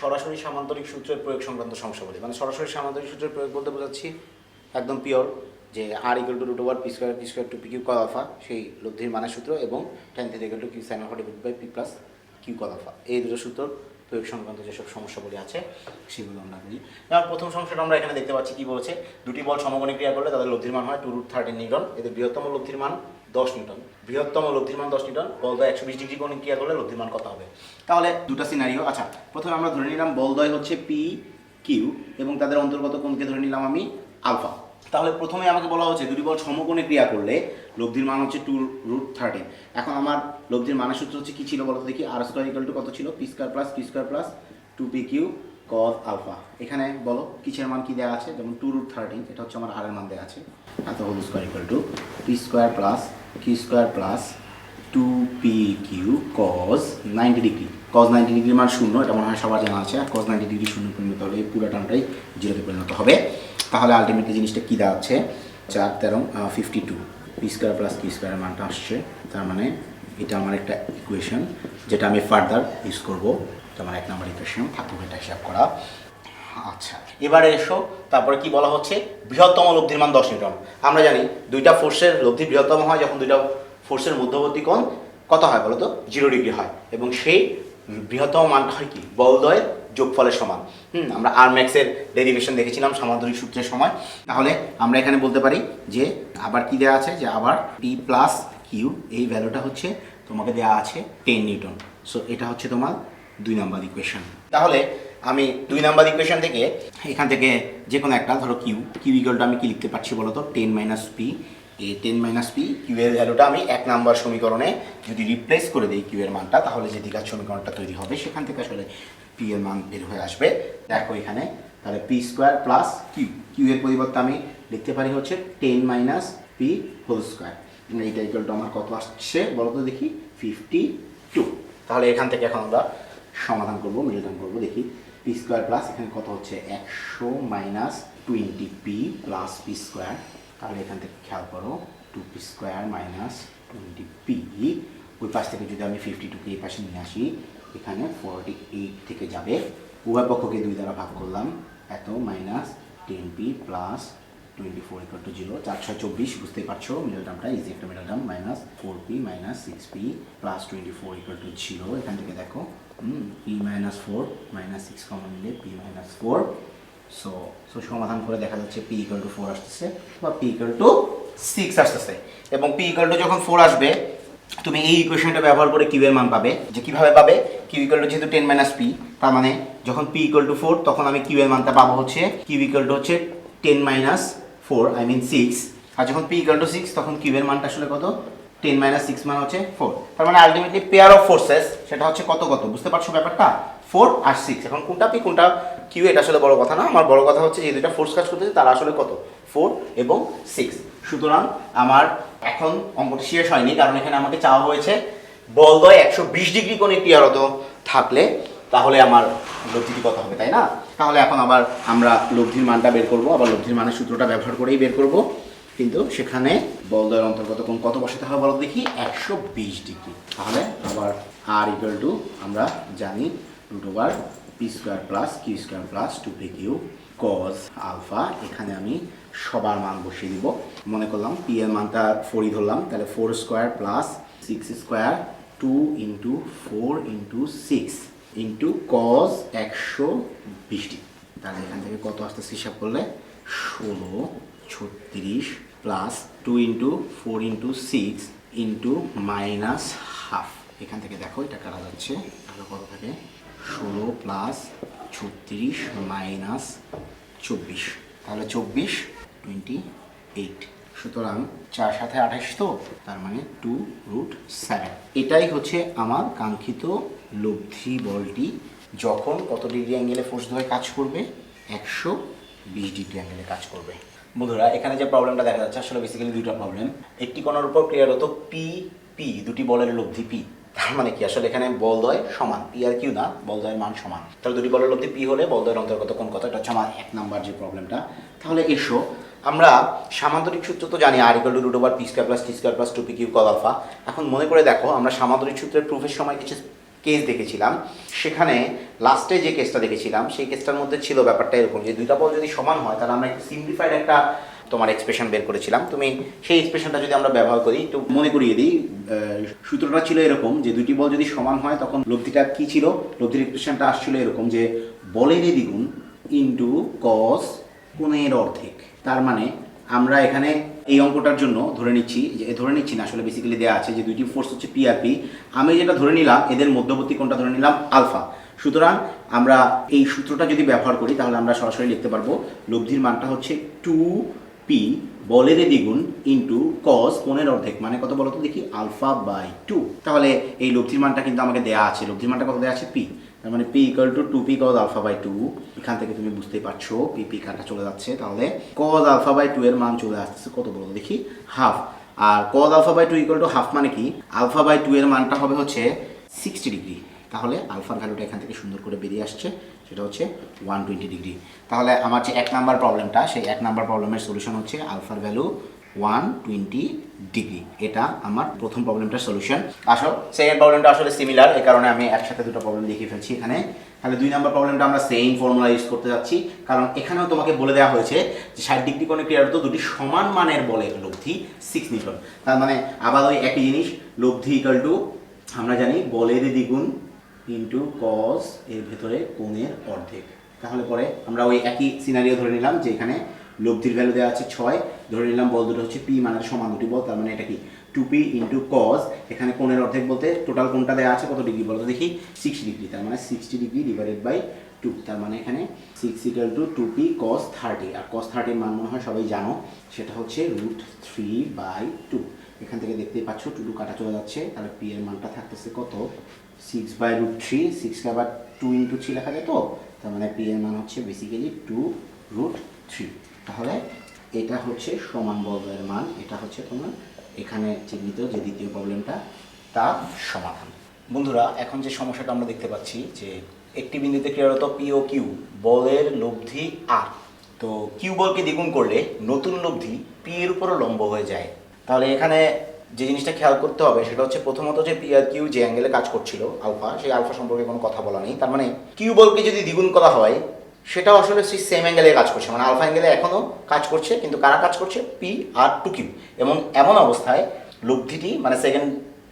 সরাসরি সামান্তরিক সূত্রের প্রয়োগ সংক্রান্ত সমস্যা বলি। মানে সরাসরি সামান্তরিক সূত্রের প্রয়োগ বলতে বোঝাচ্ছি একদম পিওর যে R equal to root over P square P square two P Q cos alpha সেই লব্ধির মানের সূত্র এবং tan theta equal to Q sine alpha divide by P plus Q cos alpha এই দুটো সূত্র প্রয়োগ সংক্রান্ত যেসব সমস্যাগুলি আছে, সেগুলো আমরা করি যেমন প্রথম সমস্যাটা আমরা এখানে দেখতে পাচ্ছি কি বলছে, দুটি বল সমকোণী ক্রিয়া করলে তাদের লব্ধির মান হয় টু রুট থার্টিন নিউটন এদের বৃহত্তম লব্ধির মান দশ নিউটন। বৃহত্তম লব্ধির মান দশ নিউটন বলদয় একশো বিশ ডিগ্রি কোণে ক্রিয়া করলে লব্ধির মান কত হবে? তাহলে দুটো সিনারিও আচ্ছা প্রথমে আমরা ধরে নিলাম বলদয় হচ্ছে পি কিউ এবং তাদের অন্তর্গত কোণকে ধরে নিলাম আমি আলফা। তাহলে প্রথমে আমাকে বলা হচ্ছে দুটি বল সমকোণে ক্রিয়া করলে লব্ধির মান হচ্ছে টু রুট থার্টিন এখন আমার লব্ধির মানের সূত্র হচ্ছে কি ছিল বলতো দেখি? আর স্কোয়ার ইকুয়াল টু কত ছিল? P square plus P square plus two P Q cos alpha এখানে বলো, কিসের মান কি দেওয়া আছে? যেমন টু রুট থার্টিন এটা হচ্ছে আমার আর এর মান দেওয়া আছে। এত whole square equal to P square plus Q square plus two P Q cos ninety degree cos ninety ডিগ্রির মান শূন্য, এটা মনে হয় সবার জানা আছে। কজ নাইনটি ডিগ্রি শূন্য পরিণত হলে এই পুরো টার্মটাই জিরোতে পরিণত হবে। তাহলে আলটিমেটলি জিনিসটা কী দাঁড়াচ্ছে? চার তেরো fifty two P square plus Q স্কোয়ারের মানটা আসছে। তার মানে এটা আমার একটা ইকুয়েশন যেটা আমি ফার্দার ইউজ করব। এটা আমার এক নম্বর ইকুয়েশন থাকুক, এটা হিসাব করা। আচ্ছা। এবারে এসো, তারপরে কি বলা হচ্ছে? বৃহত্তম লব্ধির মান দশ নিউটন। আমরা জানি দুইটা ফোর্সের লব্ধি বৃহত্তম হয় যখন দুইটা ফোর্সের মধ্যবর্তী কোণ কত হয় বলো তো? জিরো ডিগ্রি হয়। এবং সেই বৃহত্তম মানটা হয় কি? বলদয়ের যোগফলের সমান। হুম, আমরা আর ম্যাক্সের ডেরিভেশন দেখেছিলাম সামান্তরিক সূত্রের সময়। তাহলে আমরা এখানে বলতে পারি যে আবার কি দেওয়া আছে? যে আবার পি প্লাস কিউ এই ভ্যালুটা হচ্ছে তোমাকে দেওয়া আছে টেন নিউটন। সো এটা হচ্ছে তোমার দুই নাম্বার ইকুয়েশন তাহলে আমি দুই নাম্বার ইকুয়েশন থেকে এখান থেকে যে কোনো একটা, ধরো কিউ কিউ ইকুয়ালটা আমি কি লিখতে পারছি বলো তো টেন মাইনাস পি এ টেন মাইনাস পি কিউ এর ভ্যালুটা আমি এক নাম্বার সমীকরণে যদি রিপ্লেস করে দিই কিউ এর মানটা, তাহলে যে দ্বিঘাত সমীকরণটা তৈরি হবে, সেখান থেকে আসলে পি এর মান বের হয়ে আসবে। দেখো এখানে, তাহলে P square plus Q Q এর পরিবর্তে আমি লিখতে পারি হচ্ছে ten minus P whole square এইটা ইকুয়ালটা আমার কত আসছে বলো তো দেখি? ফিফটি টু তাহলে এখান থেকে এখন আমরা সমাধান করব মিডল টার্ম করব, দেখি। পি স্কোয়ার প্লাস এখানে কত হচ্ছে? একশো minus twenty P plus P square তাহলে এখান থেকে খেয়াল করো two P square minus twenty P ওই পাশ থেকে যদি আমি ফিফটি টুকে এই পাশে নিয়ে আসি, এখানে ফোরটি এইট থেকে যাবে। উভয় পক্ষকে দুই দ্বারা ভাগ করলাম। এত minus ten P plus twenty four equal to zero চার চব্বিশ, বুঝতেই পারছ মিডল টার্মটা ইজি একটা middle term minus four P minus six P plus twenty four equal to zero এখান থেকে দেখো P minus four minus six common নিলে P minus four so so সমাধান করে দেখা যাচ্ছে পি ইকুয়াল টু ফোর আসতেছে, বা পি ইকুয়াল টু সিক্স আসতেছে, এবং পি ইকুয়াল টু যখন ফোর আসবে, তুমি এই ইকুয়েশনটা ব্যবহার করে কিউ এর মান পাবে, যে কীভাবে পাবে কিউ টু যেহেতু টেন মাইনাস পি তার মানে যখন পি ইকুয়াল টু ফোর তখন আমি কিউ এর মানটা পাবো হচ্ছে কিউ ইকুয়াল টু হচ্ছে ten minus four I mean six আর যখন পি ইকুয়াল টু সিক্স তখন কিউ এর মানটা আসলে কত? টেন মাইনাস সিক্স মান হচ্ছে ফোর তার মানে আলটিমেটলি পেয়ার অফ ফোর্সেস সেটা হচ্ছে কত কত? বুঝতে পারছ ব্যাপারটা? ফোর আর সিক্স এখন কোনটা পি কোনটা কিউ এটা আসলে বড় কথা না। আমার বড় কথা হচ্ছে যে দুটা ফোর্স কাজ করতেছে, তারা আসলে কত? ফোর এবং সিক্স সুতরাং আমার এখন অঙ্কটি শেষ হয়নি, কারণ এখানে আমাকে চাওয়া হয়েছে, বলদয় একশো বিশ ডিগ্রি কোণে ক্রিয়ারত থাকলে তাহলে আমার লব্ধিটি কত হবে, তাই না? তাহলে এখন আবার আমরা লব্ধির মানটা বের করব, আবার লব্ধির মানের সূত্রটা ব্যবহার করেই বের করব। কিন্তু সেখানে বলদয়ের অন্তর্গত কোন কত বসাতে হবে বলো দেখি? একশো বিশ ডিগ্রি। তাহলে আবার আর ইকুয়াল টু আমরা জানি root over P square plus Q square plus two P Q cos alpha এখানে আমি সবার মান বসিয়ে দিব। মনে করলাম পি এর মানটা ফোরই ধরলাম, তাহলে four square plus six square two into four into six into cos একশো বিশ ডিগ্রি তাহলে এখান থেকে কত আসতেছে হিসাব করলে? ষোলো, ছত্রিশ plus two into four into six into minus half এখান থেকে দেখো, এটা কাটা যাচ্ছে। তাহলে কত থাকে? ষোলো প্লাস ছত্রিশ মাইনাস চব্বিশ। তাহলে চব্বিশ টোয়েন্টি এইট সুতরাং চার সাথে আঠাশ তো, তার মানে টু রুট সেভেন এটাই হচ্ছে আমার কাঙ্ক্ষিত লব্ধি বলটি, যখন কত ডিগ্রি অ্যাঙ্গেলে ফোর্স ধরে কাজ করবে? একশো বিশ ডিগ্রি অ্যাঙ্গেলে কাজ করবে। বন্ধুরা, এখানে যে প্রবলেমটা দেখা যাচ্ছে, আসলে বেসিক্যালি দুইটা প্রবলেম একটি কোনার উপর ক্রিয়ারত পি পি দুটি বলের লব্ধি পি তার মানে কি? আসলে এখানে বলদয় সমান পি আর কিউ না বলদয়ের মান সমান। তাহলে দুটি বলের লব্ধি পি হলে বলদয়ের অন্তর্গত কোন কথা এটা হচ্ছে আমার এক নাম্বার যে প্রবলেমটা তাহলে এসো, আমরা সামান্তরিক সূত্র তো জানি R equal to root over P square plus T square plus two P Q cos alpha এখন মনে করে দেখো, আমরা সামান্তরিক সূত্রের প্রুফের সময় কিছু কেস দেখেছিলাম। সেখানে লাস্টে যে কেসটা দেখেছিলাম, সেই কেসটার মধ্যে ছিল ব্যাপারটা এরকম যে দুইটা বল যদি সমান হয়, তাহলে আমরা সিম্পলিফাইড একটা তোমার এক্সপ্রেশন বের করেছিলাম। তুমি সেই এক্সপ্রেশনটা যদি আমরা ব্যবহার করি, একটু মনে করিয়ে দিই সূত্রটা ছিল এরকম যে দুইটি বল যদি সমান হয়, তখন লব্ধিটা কি ছিল? লব্ধির এক্সপ্রেশনটা আসছিল এরকম যে বলেরই দ্বিগুণ ইন্টু কস কোণের অর্ধেক। তার মানে আমরা এখানে এই অঙ্কটার জন্য ধরে নিচ্ছি, যে ধরে নিচ্ছি না, আসলে বেসিক্যালি দেওয়া আছে যে দুইটি ফোর্স হচ্ছে পি আর পি আমি যেটা ধরে নিলাম, এদের মধ্যবর্তী কোনটা ধরে নিলাম আলফা। সুতরাং আমরা এই সূত্রটা যদি ব্যবহার করি, তাহলে আমরা সরাসরি লিখতে পারব, লব্ধির মানটা হচ্ছে টু পি বলের দ্বিগুণ ইন্টু কস কোণের অর্ধেক মানে কত বলতো দেখি? আলফা বাই টু তাহলে এই লব্ধির মানটা কিন্তু আমাকে দেওয়া আছে। লব্ধির মানটা কত দেওয়া আছে? পি তার মানে P equal to two P cos alpha by two এখান থেকে তুমি বুঝতেই পারছ পি পি কাটা চলে যাচ্ছে। তাহলে কজ আলফা বাই টু এর মান চলে আসছে কত বলতো দেখি? Half R cos alpha by two equal to half মানে কি? আলফা বাই টু এর মানটা হবে হচ্ছে সিক্সটি ডিগ্রি তাহলে আলফার ভ্যালুটা এখান থেকে সুন্দর করে বেরিয়ে আসছে। সেটা হচ্ছে ওয়ান টোয়েন্টি ডিগ্রি তাহলে আমার যে এক নাম্বার প্রবলেমটা সেই এক নাম্বার প্রবলেমের সলিউশন হচ্ছে আলফার ভ্যালু ওয়ান টোয়েন্টি ডিগ্রি এটা আমার প্রথম প্রবলেমটার সলিউশন আসো সেকেন্ড প্রবলেমটা আসলে সিমিলার এই কারণে আমি একসাথে দুটো প্রবলেম লিখে ফেলছি এখানে। তাহলে দুই নাম্বার প্রবলেমটা আমরা সেম ফর্মুলা ইউজ করতে যাচ্ছি। কারণ এখানেও তোমাকে বলে দেওয়া হয়েছে যে ষাট ডিগ্রি কোনো কোণে ক্রিয়ারত দুটি সমান মানের বলে লব্ধি সিক্স নিউটন তার মানে আবার ওই একই জিনিস, লব্ধি ইকাল টু আমরা জানি বলের দ্বিগুণ ইন্টু কস এর ভেতরে কোণের অর্ধেক। তাহলে পরে আমরা ওই একই সিনারিও ধরে নিলাম যে এখানে লব্ধির ভ্যালু দেওয়া আছে ছয়, ধরে নিলাম বল দুটো হচ্ছে পি মানে সমান দুটি বল, তার মানে এটা কি? টু পি ইন্টু কস এখানে কোণের অর্ধেক বলতে টোটাল কোণটা দেওয়া আছে কত ডিগ্রি বলতো? দেখি সিক্সটি ডিগ্রি, তার মানে sixty degree divided by two তার মানে এখানে six equal to two P cos thirty R cos থার্টির মান মনে হয় সবাই জানো, সেটা হচ্ছে রুট থ্রি বাই টু এখান থেকে দেখতেই পাচ্ছ টু টু কাটা চলে যাচ্ছে, তাহলে পি এর মানটা থাকতেছে কত? সিক্স বাই রুট থ্রি সিক্সকে আবার টু ইন্টু থ্রি লেখা যায় তো? তার মানে পি এর মান হচ্ছে বেসিক্যালি টু রুট থ্রি তাহলে এটা হচ্ছে সমান বর্গের মান, এটা হচ্ছে তোমার এখানে চিহ্নিত যে দ্বিতীয় প্রবলেমটা তা সমাধান। বন্ধুরা, এখন যে সমস্যাটা আমরা দেখতে পাচ্ছি যে একটি বিন্দুতে ক্রিয়ারত পি ও কিউ বলের লব্ধি আর তো কিউ বলকে দ্বিগুণ করলে নতুন লব্ধি পি এর উপরও লম্ব হয়ে যায়। তাহলে এখানে যে জিনিসটা খেয়াল করতে হবে সেটা হচ্ছে প্রথমত যে পি আর কিউ যে অ্যাঙ্গেলে কাজ করছিল, আলফা, সেই আলফা সম্পর্কে কোনো কথা বলা নেই। তার মানে কিউ বলকে যদি দ্বিগুণ করা হয়, সেটাও আসলে সেই সেম অ্যাঙ্গেলে কাজ করছে। মানে আলফা অ্যাঙ্গেলে এখনও কাজ করছে, কিন্তু কারা কাজ করছে? পি আর টু কিউ এবং এমন অবস্থায় লব্ধিটি মানে সেকেন্ড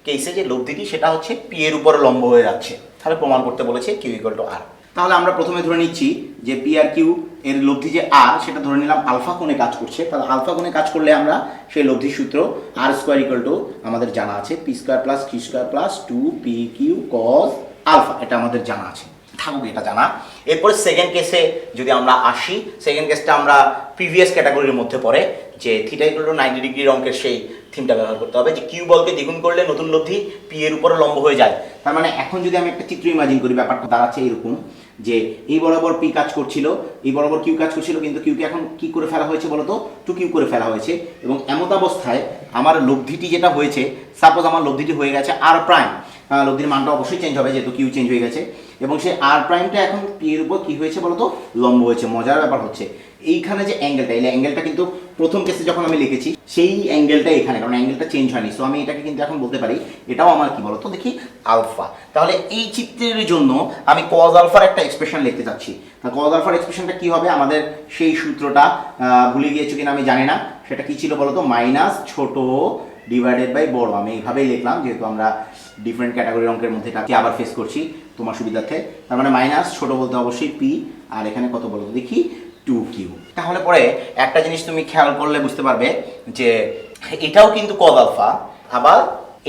কেসে যে লব্ধিটি, সেটা হচ্ছে পি এর উপর লম্ব হয়ে যাচ্ছে। তাহলে প্রমাণ করতে বলেছে কিউ ইকুয়াল টু আর তাহলে আমরা প্রথমে ধরে নিচ্ছি যে পি আর কিউ এর লব্ধি যে আর সেটা ধরে নিলাম আলফা কোণে কাজ করছে। তাহলে আলফা কোণে কাজ করলে আমরা সেই লব্ধির সূত্র আর স্কোয়ার ইকুয়াল টু আমাদের জানা আছে। P square plus Q square plus two P Q cos alpha এটা আমাদের জানা আছে। থাকুক এটা জানা। এরপরে সেকেন্ড কেসে যদি আমরা আসি সেকেন্ড কেসটা আমরা প্রিভিয়াস ক্যাটাগরির মধ্যে পড়ে, যে থিটা ইকুয়াল টু নাইনটি ডিগ্রির অঙ্কের সেই থিমটা ব্যবহার করতে হবে। যে কিউ বলকে দ্বিগুণ করলে নতুন লব্ধি পি এর উপরে লম্ব হয়ে যায়। তার মানে এখন যদি আমি একটা চিত্র ইমাজিন করি, ব্যাপারটা দাঁড়াচ্ছে এরকম। যে এই বরাবর পি কাজ করছিল, এই বরাবর কিউ কাজ করছিল, কিন্তু কিউকে এখন কি করে ফেলা হয়েছে বলতো? টু কিউ করে ফেলা হয়েছে। এবং এমত অবস্থায় আমার লব্ধিটি যেটা হয়েছে সাপোজ আমার লব্ধিটি হয়ে গেছে আর প্রাইম লব্ধির মানটা অবশ্যই চেঞ্জ হবে, যেহেতু কিউ চেঞ্জ হয়ে গেছে। এবং সেই আর প্রাইমটা এখন পি এর উপর কি হয়েছে বলতো? লম্ব হয়েছে। মজার ব্যাপার হচ্ছে, এইখানে যে অ্যাঙ্গেলটা এই অ্যাঙ্গেলটা কিন্তু প্রথম কেসে যখন আমি লিখেছি, সেই অ্যাঙ্গেলটা এখানে, কারণ অ্যাঙ্গেলটা চেঞ্জ হয়নি। সো আমি এটাকে কিন্তু এখন বলতে পারি, এটাও আমার কি বলতো? দেখি আলফা তাহলে এই চিত্রের জন্য আমি কজ আলফার একটা এক্সপ্রেশন লিখতে চাচ্ছি। কজ আলফার এক্সপ্রেশনটা কি হবে? আমাদের সেই সূত্রটা ভুলে গিয়েছো কিনা আমি জানি না। সেটা কি ছিল বলতো? মাইনাস ছোট ডিভাইডেড বাই বড়। আমি এইভাবেই লিখলাম, যেহেতু আমরা ডিফারেন্ট ক্যাটাগরির অঙ্কের মধ্যে এটাকে আবার ফেস করছি, তোমার সুবিধার্থে। তার মানে মাইনাস ছোট বলতে অবশ্যই পি আর এখানে কত বলতো দেখি টু কিউ তাহলে পরে একটা জিনিস তুমি খেয়াল করলে বুঝতে পারবে যে এটাও কিন্তু কদ আলফা আবার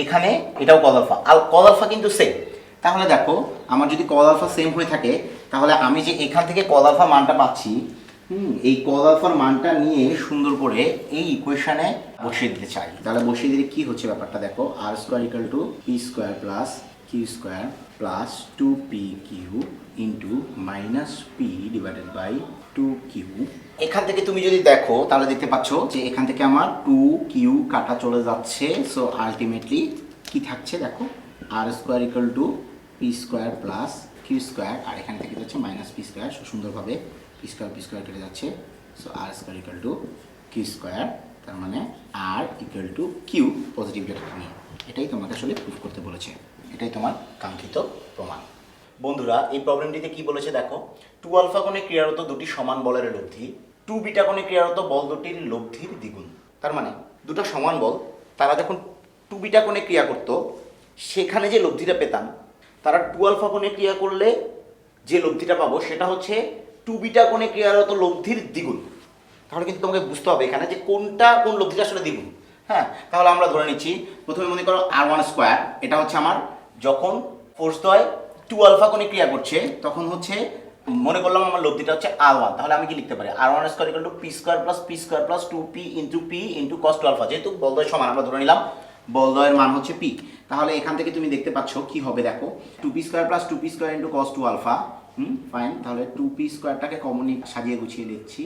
এখানে এটাও কদ আলফা আর কদ আলফা কিন্তু সেম তাহলে দেখো, আমার যদি কদ আলফা সেম হয়ে থাকে, তাহলে আমি যে এখান থেকে কদ আলফা মানটা পাচ্ছি হুম, এই কদ আলফার মানটা নিয়ে সুন্দর করে এই ইকুয়েশনে বসিয়ে দিতে চাই। তাহলে বসিয়ে দিলে কি হচ্ছে ব্যাপারটা দেখো? R square equal to P square plus Q square plus two P Q into minus P divided by two Q এখান থেকে তুমি যদি দেখো, তাহলে দেখতে পাচ্ছ যে এখান থেকে আমার টু কিউ কাটা চলে যাচ্ছে। সো আলটিমেটলি কি থাকছে দেখো? R square equal to P square plus Q square আর এখান থেকে যাচ্ছে মাইনাস পি স্কোয়ার সুন্দরভাবে স্কোয়ার পি স্কোয়ার কেটে যাচ্ছে। So R square equal to Q square তার মানে R equal to Q positive নিয়ে। এটাই তোমাকে আসলে প্রুফ করতে বলেছে। এটাই তোমার কাঙ্ক্ষিত প্রমাণ। বন্ধুরা, এই প্রবলেমটিতে কি বলেছে দেখো? টু আলফা কোণে ক্রিয়ারত দুটি সমান বলের লব্ধি টু বিটা কোণে ক্রিয়ারত বল দুটির লব্ধির দ্বিগুণ। তার মানে দুটো সমান বল, তারা যখন টু বিটা কোণে ক্রিয়া করতো, সেখানে যে লব্ধিটা পেতাম, তারা টু আলফা কোণে ক্রিয়া করলে যে লব্ধিটা পাবো, সেটা হচ্ছে টু বিটা কোণে ক্রিয়ারত লব্ধির দ্বিগুণ। তাহলে কিন্তু তোমাকে বুঝতে হবে এখানে যে কোনটা কোন লব্ধিটা আসলে দ্বিগুণ। হ্যাঁ? তাহলে আমরা ধরে নিচ্ছি, প্রথমে মনে করো আর ওয়ান স্কোয়ার এটা হচ্ছে আমার যখন ফোর্স দয় টু আলফা কোণে ক্রিয়া করছে, তখন হচ্ছে মনে করলাম আমার লব্ধিটা হচ্ছে আর ওয়ান তাহলে আমি কি লিখতে পারি? R one square equal to P square plus P square plus two P into P into cos two alpha যেহেতু বলদয় সমান, আমরা ধরে নিলাম বলদয়ের মান হচ্ছে পি তাহলে এখান থেকে তুমি দেখতে পাচ্ছ কি হবে দেখো। Two P square plus two P square into cos two alpha hmm fine তাহলে টু পি স্কোয়ারটাকে কমনলি সাজিয়ে গুছিয়ে দিচ্ছি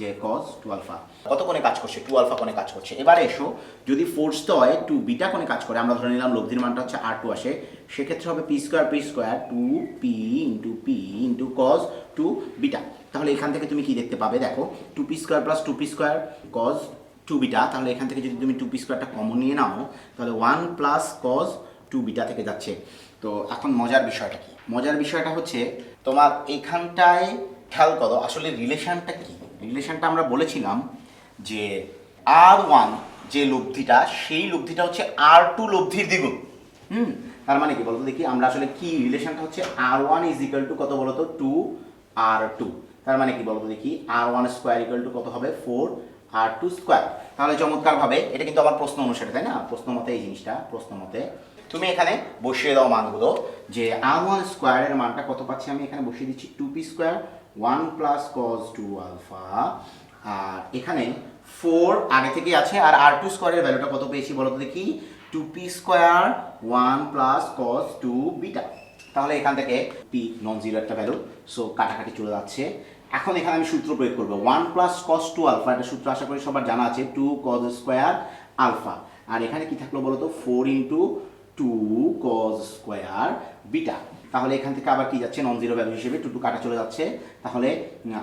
যে কস টু আলফা কত কোণে কাজ করছে? টু আলফা কোণে কাজ করছে। এবারে এসো, যদি ফোর্স তো হয় টু বিটা কোণে কাজ করে, আমরা ধরে নিলাম লব্ধির মানটা হচ্ছে আর টু আসে, সেক্ষেত্রে হবে P square P square two P into P into cos two beta তাহলে এখান থেকে তুমি কি দেখতে পাবে? দেখো two P square plus two P square cos two beta তাহলে এখান থেকে যদি তুমি টু পি স্কোয়ারটা কমন নিয়ে নাও, তাহলে one plus cos two beta থেকে যাচ্ছে। তো এখন মজার বিষয়টা কি? মজার বিষয়টা হচ্ছে তোমার এইখানটায় খেয়াল করো, আসলে রিলেশনটা কি? রিলেশনটা আমরা বলেছিলাম যে আর ওয়ান যে লব্ধিটা, সেই লব্ধিটা হচ্ছে আর টু লব্ধির দ্বিগুণ। হুম? তার মানে কি বলতো দেখি, আমরা আসলে কি রিলেশনটা হচ্ছে R one is equal to কত বলতো? টু আর টু তার মানে কি বলতো দেখি R one square equal to কত হবে? ফোর আর টু স্কোয়ার তাহলে চমৎকারভাবে, এটা কিন্তু আমার প্রশ্ন অনুসারে, তাই না? প্রশ্ন মতে এই জিনিসটা, প্রশ্ন মতে তুমি এখানে বসিয়ে দাও মানগুলো, যে আর ওয়ান স্কোয়ারের মানটা কত পাচ্ছি আমি এখানে বসিয়ে দিচ্ছি two P square one plus cos two alpha আর এখানে ফোর আগে থেকেই আছে, আর আর টু স্কোয়ারের ভ্যালুটা কত পেয়েছি বলো তো দেখি? Two P square one plus cos two beta তাহলে এখান থেকে পি নন জিরো একটা ভ্যালু সো কাটাকাটি চলে যাচ্ছে। এখন এখানে আমি সূত্র প্রয়োগ করব। One plus cos two alpha একটা সূত্র আশা করি সবার জানা আছে টু কজ স্কোয়ার আলফা আর এখানে কি থাকল বলো তো? Four into two cos square beta তাহলে এখান থেকে আবার কি যাচ্ছে? নন জিরো ভ্যালু হিসেবে টু টু কাটা চলে যাচ্ছে। তাহলে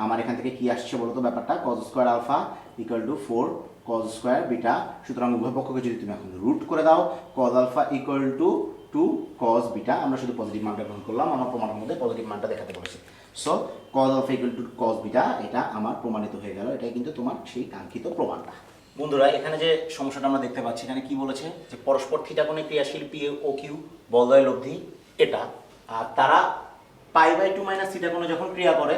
আমার এখান থেকে কি আসছে বলতো ব্যাপারটা? Cos square alpha equal to four cos square beta সুতরাং উভয় পক্ষকে যদি তুমি এখন রুট করে দাও cos alpha equal to two cos beta আমরা শুধু পজিটিভ মানটা গ্রহণ করলাম, আমার প্রমাণের মধ্যে পজিটিভ মানটা দেখাতে বলেছি। So cos alpha equal to cos beta এটা আমার প্রমাণিত হয়ে গেল। এটাই কিন্তু তোমার সেই কাঙ্ক্ষিত প্রমাণটা। বন্ধুরা, এখানে যে সমস্যাটা আমরা দেখতে পাচ্ছি, এখানে কি বলেছে? যে পরস্পর থিটা কোণে ক্রিয়াশীল পি ও কিউ বলদয় লব্ধি, এটা। আর তারা pi by two minus theta কোণে যখন ক্রিয়া করে,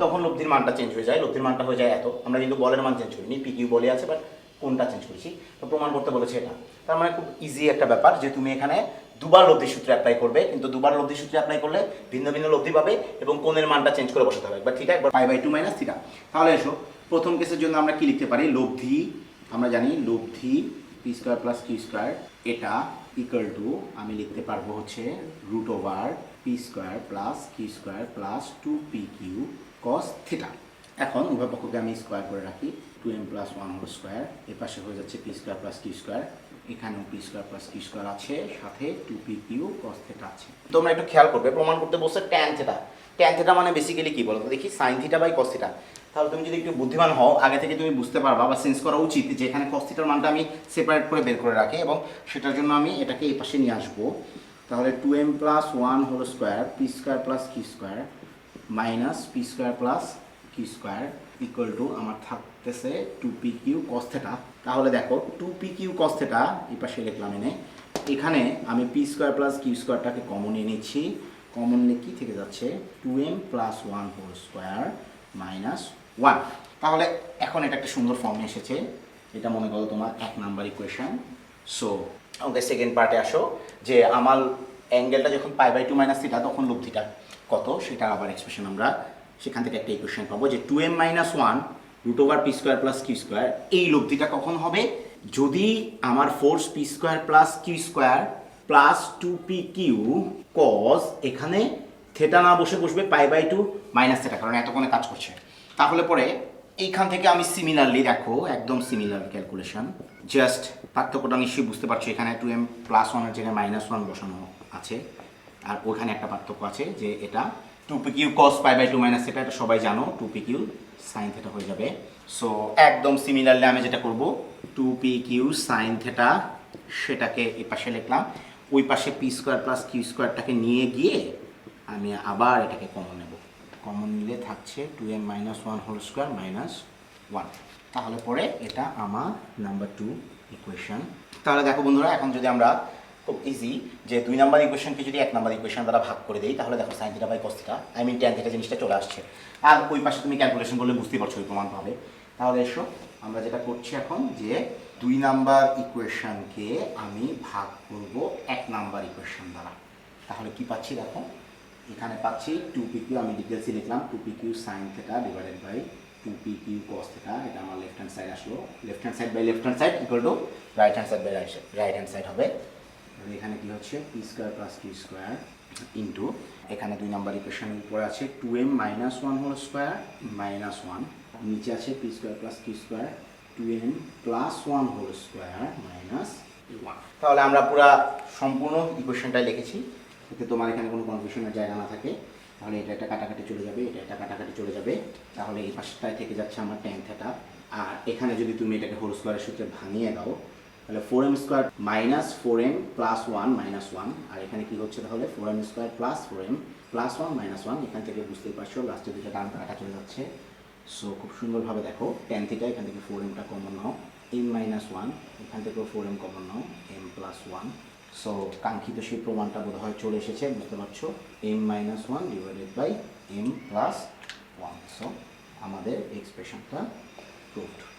তখন লব্ধির মানটা চেঞ্জ হয়ে যায়। লব্ধির মানটা হয়ে যায় এত। আমরা কিন্তু বলের মান চেঞ্জ করিনি পি কিউ বলে আছে বাট কোনটা চেঞ্জ করেছি। তো প্রমাণ করতে বলেছে এটা। তার মানে খুব ইজি একটা ব্যাপার যে তুমি এখানে দুবার লব্ধি সূত্রে অ্যাপ্লাই করবে, কিন্তু দুবার লব্ধি সূত্রে অ্যাপ্লাই করলে ভিন্ন ভিন্ন লব্ধি পাবে এবং কোণের মানটা চেঞ্জ করে বসাতে হবে। একবার থিটা, একবার pi by two minus theta. তাহলে এসো, প্রথম কেসের জন্য আমরা কি লিখতে পারি? লব্ধি আমরা জানি লব্ধি P square plus Q square, এটা ইকুয়াল টু আমি লিখতে পারব হচ্ছে root over P square plus Q square plus two P Q cos theta এখন উভয় পক্ষকে আমি স্কোয়ার করে রাখি two M plus one whole square এ পাশে হয়ে যাচ্ছে P square plus Q square এখানেও P square plus Q square আছে, সাথে two P Q cos theta আছে। তোমরা একটু খেয়াল করবে, প্রমাণ করতে বসে ট্যান থিটা ট্যান থিটা মানে বেসিক্যালি কি বলো দেখি sine theta by cos theta তাহলে তুমি যদি একটু বুদ্ধিমান হও, আগে থেকে তুমি বুঝতে পারবা বা সেন্স করা উচিত যে এখানে কস থিটার মানটা আমি সেপারেট করে বের করে রাখি এবং সেটার জন্য আমি এটাকে এই পাশে নিয়ে আসব। তাহলে two M plus one whole square P square plus Q square minus P square plus Q square equal to আমার থাকতেছে two P Q cos theta তাহলে দেখো two P Q cos theta এই পাশে লিখলাম এনে। এখানে আমি পি স্কোয়ার প্লাস কিউ স্কোয়ারটাকে কমন নিয়ে নিচ্ছি। কমন নিয়ে কী থেকে যাচ্ছে? Two M plus one whole square minus one তাহলে এখন এটা একটা সুন্দর ফর্মে এসেছে। এটা মনে করো তোমার এক number equation so okay second পার্টে আসো, যে আমার অ্যাঙ্গেলটা যখন pi by two minus theta তখন লব্ধিটা কত? সেটা আবার এক্সপ্রেশন আমরা সেখান থেকে একটা ইকুয়েশন পাবো যে two M minus one root over P square plus Q square এই লব্ধিটা কখন হবে? যদি আমার force P square plus Q square plus two P Q cos এখানে থেটা না বসে বসবে pi by two minus theta কারণ এতক্ষণে কাজ করছে। তাহলে পরে এইখান থেকে আমি সিমিলারলি দেখো, একদম সিমিলার ক্যালকুলেশন জাস্ট পার্থক্যটা নিশ্চয়ই বুঝতে পারছ, এখানে টু এম প্লাস ওয়ানের জায়গায় মাইনাস ওয়ান বসানো আছে। আর ওখানে একটা পার্থক্য আছে যে এটা two P Q cos pi by two minus সেটা এটা সবাই জানো two P Q sine theta হয়ে যাবে। সো একদম সিমিলারলি আমি যেটা করব। Two P Q sine theta সেটাকে এ পাশে লিখলাম। ওই পাশে পি স্কোয়ার প্লাস কিউ স্কোয়ারটাকে নিয়ে গিয়ে আমি আবার এটাকে কমন নেব। কমন নিলে থাকছে two M minus one whole square minus one তাহলে পরে এটা আমার নাম্বার টু ইকুয়েশন তাহলে দেখো বন্ধুরা, এখন যদি আমরা খুব ইজি যে দুই নাম্বার ইকুয়েশনকে যদি এক নাম্বার ইকুয়েশন দ্বারা ভাগ করে দিই, তাহলে দেখো sine theta by cos theta I mean tan theta জিনিসটা চলে আসছে। আর ওই পাশে তুমি ক্যালকুলেশন করলে বুঝতে পারছ ওই প্রমাণ পাবে। তাহলে এসো, আমরা যেটা করছি এখন যে দুই নাম্বার ইকুয়েশনকে আমি ভাগ করব এক নাম্বার ইকুয়েশন দ্বারা। তাহলে কি পাচ্ছি দেখো? এখানে পাচ্ছি টু পি কিউ আমি ডিটেলসে লিখলাম two P Q sine theta divided by two P Q cos theta এটা আমার লেফট হ্যান্ড সাইড আসলো। Left hand side by left hand side equal to right hand side by right right hand side হবে। আর এখানে কি হচ্ছে? P square plus Q square into এখানে দুই নাম্বার ইকুয়েশনের উপরে আছে two M minus one whole square minus one নিচে আছে P square plus Q square two M plus one whole square minus one তাহলে আমরা পুরা সম্পূর্ণ ইকুয়েশনটাই লিখেছি। যাতে তোমার এখানে কোনো কনফিউশনের জায়গা না থাকে। তাহলে এটা একটা কাটাকাটি চলে যাবে, এটা একটা কাটাকাটি চলে যাবে। তাহলে এই পাশটায় থেকে যাচ্ছে আমার টেন থেটা আর এখানে যদি তুমি এটাকে হোল স্কোয়ারের সূত্রে ভাঙিয়ে দাও তাহলে four M square minus four M plus one minus one আর এখানে কি হচ্ছে তাহলে? Four M square plus four M plus one minus one এখান থেকে বুঝতেই পারছ লাস্টের দুটো ডান কাটা চলে যাচ্ছে। সো খুব সুন্দরভাবে দেখো টেন থিটা এখান থেকে ফোর এমটা কমন নাও। এম মাইনাস ওয়ান এখান থেকেও ফোর এম কমন নাও এম প্লাস ওয়ান সো কাঙ্ক্ষিত সেই প্রমাণটা বোধহয় চলে এসেছে, বুঝতে পারছ? M minus one divided by M plus one so আমাদের এক্সপ্রেশনটা প্রুভড